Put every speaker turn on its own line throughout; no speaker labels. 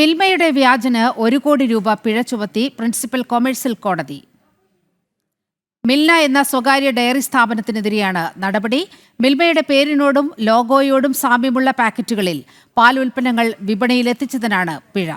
മിൽമയുടെ വ്യാജന് ഒരു കോടി രൂപ പിഴ ചുമത്തി പ്രിൻസിപ്പൽ കൊമേഴ്സ്യൽ കോടതി. മിൽന എന്ന സ്വകാര്യ ഡയറി സ്ഥാപനത്തിനെതിരെയാണ് നടപടി. മിൽമയുടെ പേരിനോടും ലോഗോയോടും സാമ്യമുള്ള പാക്കറ്റുകളിൽ പാൽ ഉൽപ്പന്നങ്ങൾ വിപണിയിലെത്തിച്ചതിനാണ് പിഴ.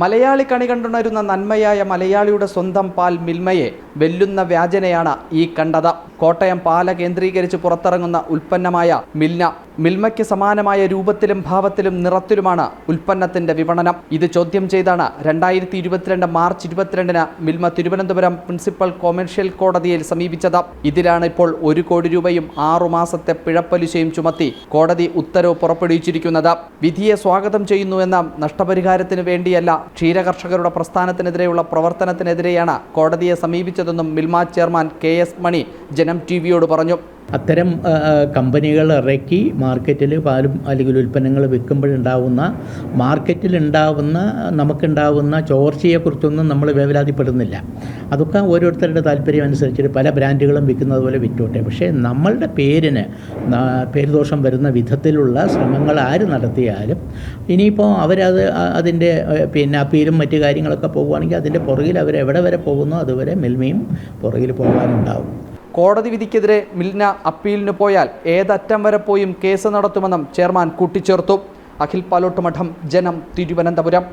മലയാളി കണി കണ്ടുണരുന്ന നന്മയായ മലയാളിയുടെ സ്വന്തം പാൽ മിൽമയെ വെല്ലുന്ന വ്യാജനയാണ് ഈ കണ്ടത്. കോട്ടയം പാല കേന്ദ്രീകരിച്ച് പുറത്തിറങ്ങുന്ന ഉൽപ്പന്നമായ മിൽന. മിൽമയ്ക്ക് സമാനമായ രൂപത്തിലും ഭാവത്തിലും നിറത്തിലുമാണ് ഉൽപ്പന്നത്തിന്റെ വിപണനം. ഇത് ചോദ്യം ചെയ്താണ് രണ്ടായിരത്തി ഇരുപത്തിരണ്ട് മാർച്ച് ഇരുപത്തിരണ്ടിന് മിൽമ തിരുവനന്തപുരം പ്രിൻസിപ്പൽ കൊമേഴ്ഷ്യൽ കോടതിയിൽ സമീപിച്ചത്. ഇതിലാണ് ഇപ്പോൾ ഒരു കോടി രൂപയും ആറുമാസത്തെ പിഴപ്പലിശയും ചുമത്തി കോടതി ഉത്തരവ് പുറപ്പെടുവിച്ചിരിക്കുന്നത്. വിധിയെ സ്വാഗതം ചെയ്യുന്നുവെന്ന നഷ്ടപരിഹാരത്തിന് വേണ്ടിയല്ല ക്ഷീരകർഷകരുടെ പ്രസ്ഥാനത്തിനെതിരെയുള്ള പ്രവർത്തനത്തിനെതിരെയാണ് കോടതിയെ സമീപിച്ചതെന്നും Milma chairman K S Mani Janam T വിയോട് പറഞ്ഞു.
അത്തരം കമ്പനികൾ ഇറക്കി മാർക്കറ്റിൽ പാലും അല്ലെങ്കിൽ ഉൽപ്പന്നങ്ങൾ വിൽക്കുമ്പോഴുണ്ടാവുന്ന മാർക്കറ്റിലുണ്ടാവുന്ന നമുക്കുണ്ടാവുന്ന ചോർച്ചയെക്കുറിച്ചൊന്നും നമ്മൾ വേവലാതിപ്പെടുന്നില്ല. അതൊക്കെ ഓരോരുത്തരുടെ താല്പര്യം അനുസരിച്ചിട്ട് പല ബ്രാൻഡുകളും വിൽക്കുന്നത് പോലെ വിറ്റോട്ടെ. പക്ഷേ നമ്മളുടെ പേരിന് പേരുദോഷം വരുന്ന വിധത്തിലുള്ള ശ്രമങ്ങൾ ആര് നടത്തിയാലും ഇനിയിപ്പോൾ അവരത് അതിന്റെ പിന്നെ അപ്പീലും മറ്റ് കാര്യങ്ങളൊക്കെ പോകുകയാണെങ്കിൽ അതിന്റെ പുറകിൽ അവർ എവിടെ വരെ പോകുന്നോ അതുവരെ മിൽമയും പുറകിൽ പോകാനുണ്ടാവും.
കോടതി വിധിക്കെതിരെ മിൽന അപ്പീലിന് പോയാൽ ഏതറ്റം വരെ പോയും കേസ് നടത്തുമെന്നും ചെയർമാൻ കൂട്ടിച്ചേർത്തു. അഖിൽ പാലോട്ടുമഠം ജനം തിരുവനന്തപുരം.